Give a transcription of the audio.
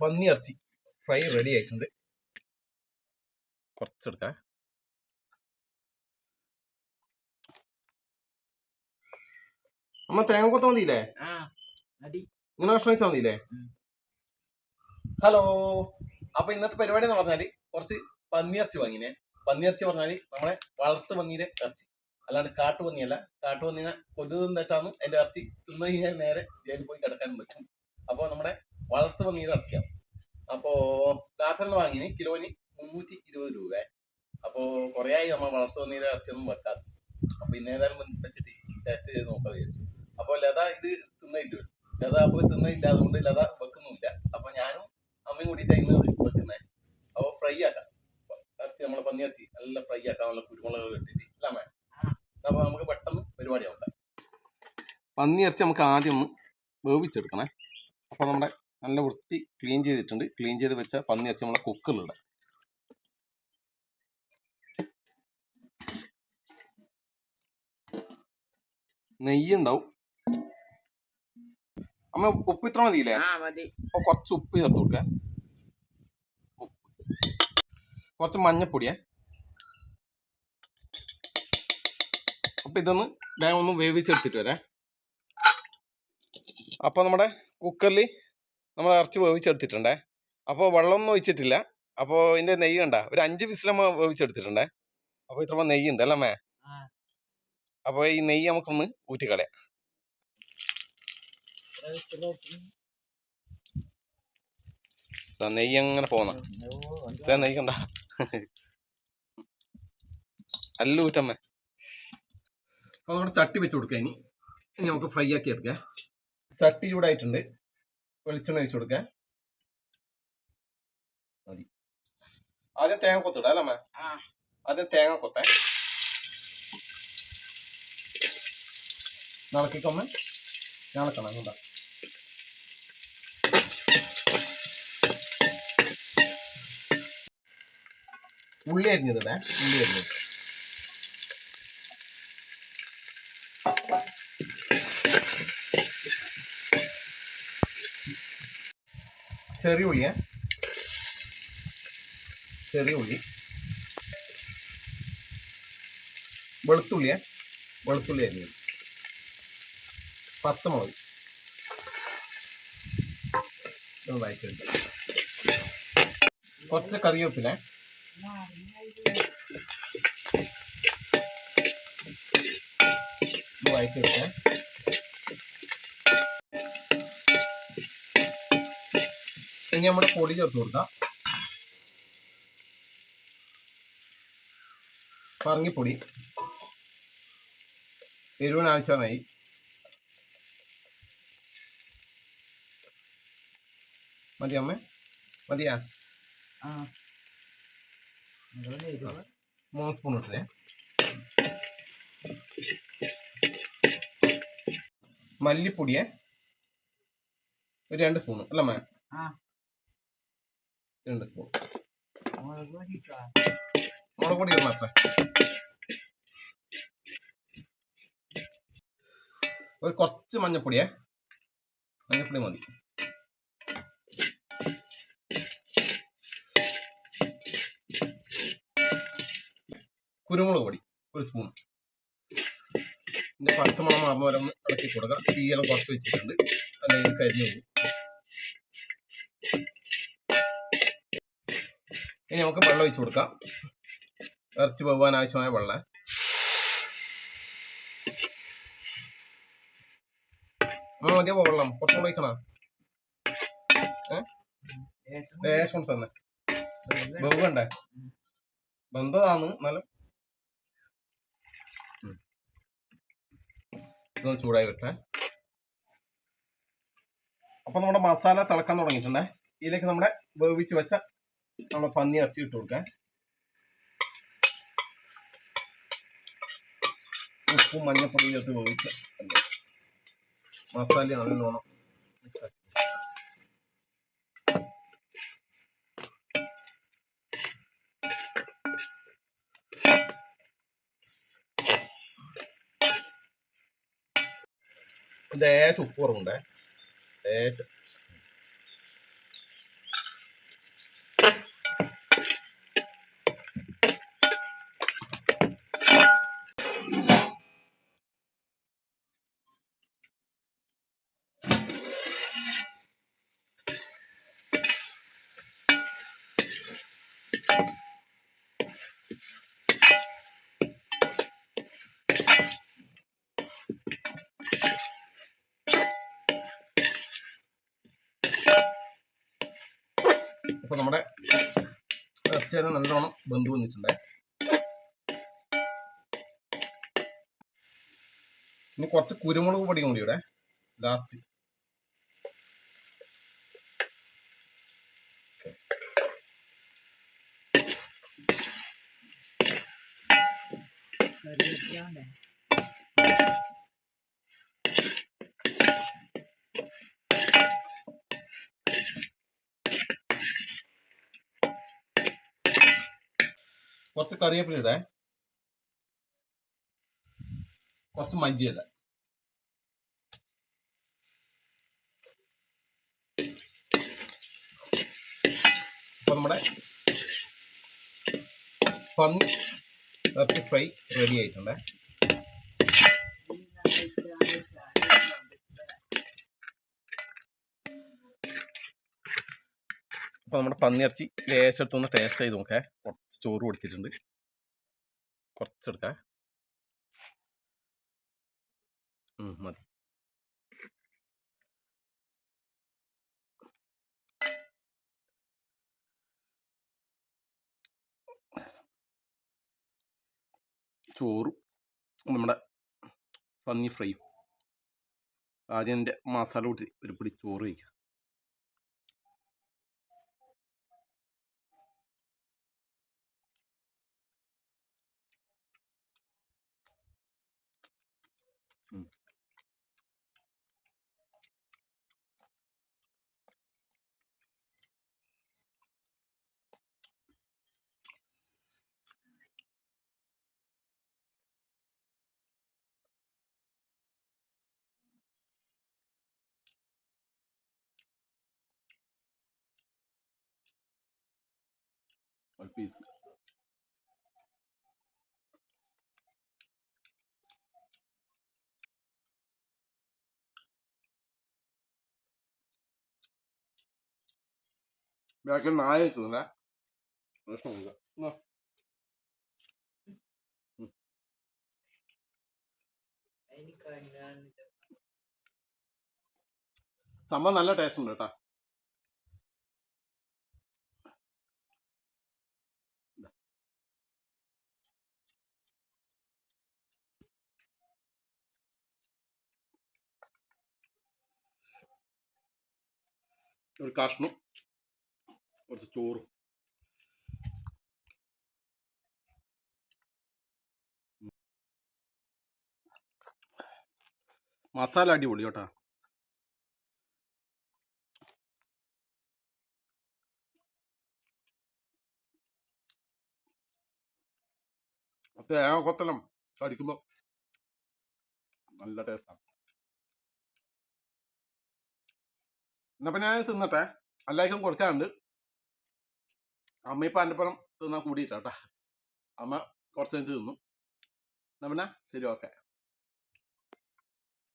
പന്നി ഇറച്ചി fry ready ആയിട്ടുണ്ട്. കുറച്ചെടുക്കാം. അമ്മ തേങ്ങ കൊത്താൻ മതിയില്ലേ ഇങ്ങനെ ഭക്ഷണം വെച്ചാൽ മതിയില്ലേ? ഹലോ അപ്പൊ ഇന്നത്തെ പരിപാടി എന്ന് പറഞ്ഞാൽ കുറച്ച് പന്നിയിറച്ചി വാങ്ങിനെ. പന്നിയിറച്ചി പറഞ്ഞാൽ നമ്മളെ വളർത്ത് പന്നീരെ ഇറച്ചി. അല്ലാണ്ട് കാട്ടുപന്നിയല്ല കാട്ടുപന്നിനെ കൊതു തെറ്റാന്ന് എന്റെ ഇറച്ചി തിന്നു കഴിഞ്ഞാൽ നേരെ ജയിലിൽ പോയി കിടക്കാനും പറ്റും. അപ്പൊ നമ്മുടെ വളർത്ത് പന്നീരെ ഇറച്ചിയാണ്. അപ്പോ രാത്രി വാങ്ങിന് കിലോന് മുന്നൂറ്റി ഇരുപത് രൂപ അപ്പോ കുറേ നമ്മൾ വളർത്തു പന്നീരെ ഇറച്ചിയൊന്നും വെക്കാത്ത അപ്പൊ ഇന്ന് ഏതായാലും വെച്ചിട്ട് ടേസ്റ്റ് ചെയ്ത് നോക്കാൻ വിചാരിച്ചു. അപ്പൊ ലത ഇത് തിന്നില്ല ലത അപ്പൊ തിന്നില്ല അതുകൊണ്ട് ലത വെക്കുന്നില്ല അപ്പൊ ഞാനും അമ്മയും കൂടിയിട്ട് ഇന്ന് വെക്കുന്നത് അപ്പൊ ഫ്രൈ ആക്കാം. ഇറച്ചി നമ്മളെ പന്നി ഇറച്ചി നല്ല ഫ്രൈ ആക്കാം നല്ല കുരുമുളക് ഇട്ടിട്ട് എല്ലാം വേണം. അപ്പൊ നമുക്ക് പെട്ടെന്ന് പരിപാടി നോക്കാം. പന്നി ഇറച്ചി നമുക്ക് ആദ്യം ഒന്ന് വേവിച്ചെടുക്കണേ. അപ്പൊ നമ്മുടെ നല്ല വൃത്തി ക്ലീൻ ചെയ്തിട്ടുണ്ട്. ക്ലീൻ ചെയ്ത് വെച്ച പന്നി ഇറച്ചി നമ്മളെ കുക്കറിലിടാം. നെയ്യ് ഉണ്ടാവും. അമ്മ ഉപ്പ് ഇത്ര മതിയില്ലേ? അപ്പൊ കുറച്ച് ഉപ്പ് ചേർത്ത് കൊടുക്ക. കുറച്ച് മഞ്ഞപ്പൊടിയേ. അപ്പൊ ഇതൊന്ന് ഞാൻ ഒന്ന് വേവിച്ചെടുത്തിട്ട് വരാം. അപ്പൊ നമ്മുടെ കുക്കറിൽ നമ്മൾ ഇറച്ചി വേവിച്ചെടുത്തിട്ടുണ്ടേ. അപ്പോൾ വെള്ളമൊന്നും ഒഴിച്ചിട്ടില്ല. അപ്പോൾ ഇതിന്റെ നെയ്യ് കണ്ട ഒരു അഞ്ച് വിസിലമ്മ വേവിച്ചെടുത്തിട്ടുണ്ടേ. അപ്പോൾ ഇത്ര നെയ്യ് ഉണ്ട് അല്ലേ അമ്മേ അപ്പോൾ ഈ നെയ്യ് നമുക്കൊന്ന് ഊറ്റിക്കളയാം. നെയ്യ് അങ്ങനെ പോന്ന. നെയ്യ് കണ്ട. അല്ല ഊറ്റമ്മേ. അപ്പൊ നമ്മുടെ ചട്ടി വെച്ച് കൊടുക്കാം ഇനി നമുക്ക് ഫ്രൈ ആക്കി എടുക്കാം. ചട്ടി ചൂടായിട്ടുണ്ട്. വെളിച്ചെണ്ണ ഒഴിച്ചു കൊടുക്കാൻ മതി. ആദ്യം തേങ്ങ കൊത്തിടാം അല്ലേ അമ്മേ? ആദ്യം തേങ്ങ കൊത്തേ. നടക്കിക്കൊമ്മ നടക്കണം എന്താ ഉള്ളി അരിഞ്ഞതേ ഉള്ളി അരിഞ്ഞത്. ചെറിയ ഉള്ളിയാ ചെറിയ ഉള്ളി വെളുത്തുള്ളിയാ. വെളുത്തുള്ളി അരിഞ്ഞത് പച്ചമുളക്. ഇതൊന്ന് വഴറ്റിയെടുക്കാം. കുറച്ച് കറിവേപ്പില. ഇത് ഇനി നമ്മുടെ പൊടി ചേർത്ത് കൊടുക്കാം. പറങ്ങിപ്പൊടി എരിവിന് ആവശ്യമായി. മതി അമ്മ. മതിയാ. മൂന്ന് സ്പൂൺ ഇട്ടില്ലേ മല്ലിപ്പൊടിയെ ഒരു രണ്ട് സ്പൂൺ. അല്ലേ അമ്മ ഒരു കുറച്ച് മഞ്ഞപ്പൊടിയെ. മഞ്ഞപ്പൊടി മതി. കുരുമുളക് പൊടി ഒരു സ്പൂൺ പിന്നെ പച്ചമുളക് മാറുന്ന വരെ ഇളക്കി കൊടുക്കുക തീയെല്ലാം കുറച്ച് വെച്ചിട്ടുണ്ട്. അല്ലെങ്കിൽ കരിഞ്ഞു പോകും ഇനി നമുക്ക് വെള്ളം ഒഴിച്ചു കൊടുക്കാം. ഇറച്ചി പോകാൻ ആവശ്യമായ വെള്ളം. ആ മതിയോ? വെള്ളം. കുറച്ചുകൂടെ ഒഴിക്കണോ? ലേശം തന്നെ. ബഹുണ്ടേ ബന്ധതാണ് എന്നാലും. ചൂടായി വിട്ടേ അപ്പൊ നമ്മുടെ മസാല തിളക്കാൻ തുടങ്ങിയിട്ടുണ്ടേ. ഇതിലേക്ക് നമ്മുടെ വേവിച്ച് വെച്ച നമ്മുടെ പന്നി ഇറച്ചി ഇട്ട് കൊടുക്കാം ഉപ്പും മഞ്ഞപ്പൊടിയും ചേർത്ത് വേവിച്ച് മസാല നല്ലോണം. ലേശം ഉപ്പ് കുറവുണ്ടേ ലേശം ഇറച്ചിയുടെ നല്ലോണം ബന്ധു വന്നിട്ടുണ്ടേ ഇനി കുറച്ച് കുരുമുളക് പൊടി കൂടി ഇവിടെ ലാസ്റ്റ് കറിവേപ്പില കുറച്ച് കറിവേപ്പില ഇടേ കുറച്ച് മഞ്ചിയല്ല അപ്പൊ നമ്മുടെ പന്നി ഇറച്ചി ഫ്രൈ റെഡി ആയിട്ടുണ്ട്. അപ്പൊ നമ്മുടെ പന്നി ഇറച്ചി ലേശം എടുത്തൊന്ന് ടേസ്റ്റ് ചെയ്ത് നോക്കേ. കുറച്ച് ചോറ് കൊടുത്തിട്ടുണ്ട്. കുറച്ചെടുക്കാം മതി. ചോറും നമ്മുടെ പന്നി ഫ്രൈ ആദ്യം എന്റെ മസാല കൂട്ടി ഒരു പിടി ചോറ് കഴിക്കാം. ഒരു പീസ് ബാക്കിൽ നായ വെച്ചതല്ലേ പ്രശ്നമില്ല. സംഭവം നല്ല ടേസ്റ്റ് ഉണ്ട് കേട്ടാ ഒരു കഷ്ണം കുറച്ച് ചോറും. മസാല അടിപൊളി കേട്ടാ. തേങ്ങ കൊത്തലം കടിക്കുമ്പോ നല്ല ടേസ്റ്റാണ് എന്നാ പിന്നെ ഞാൻ തിന്നട്ടെ. എല്ലാവർക്കും കൊടുക്കാണ്ട് അമ്മ ഇപ്പൊ പണം തിന്നാൻ കൂടിയിട്ടാ അമ്മ കുറച്ച് കഴിഞ്ഞിട്ട് തിന്നു. എന്നാ പിന്നെ ശരി ഓക്കെ.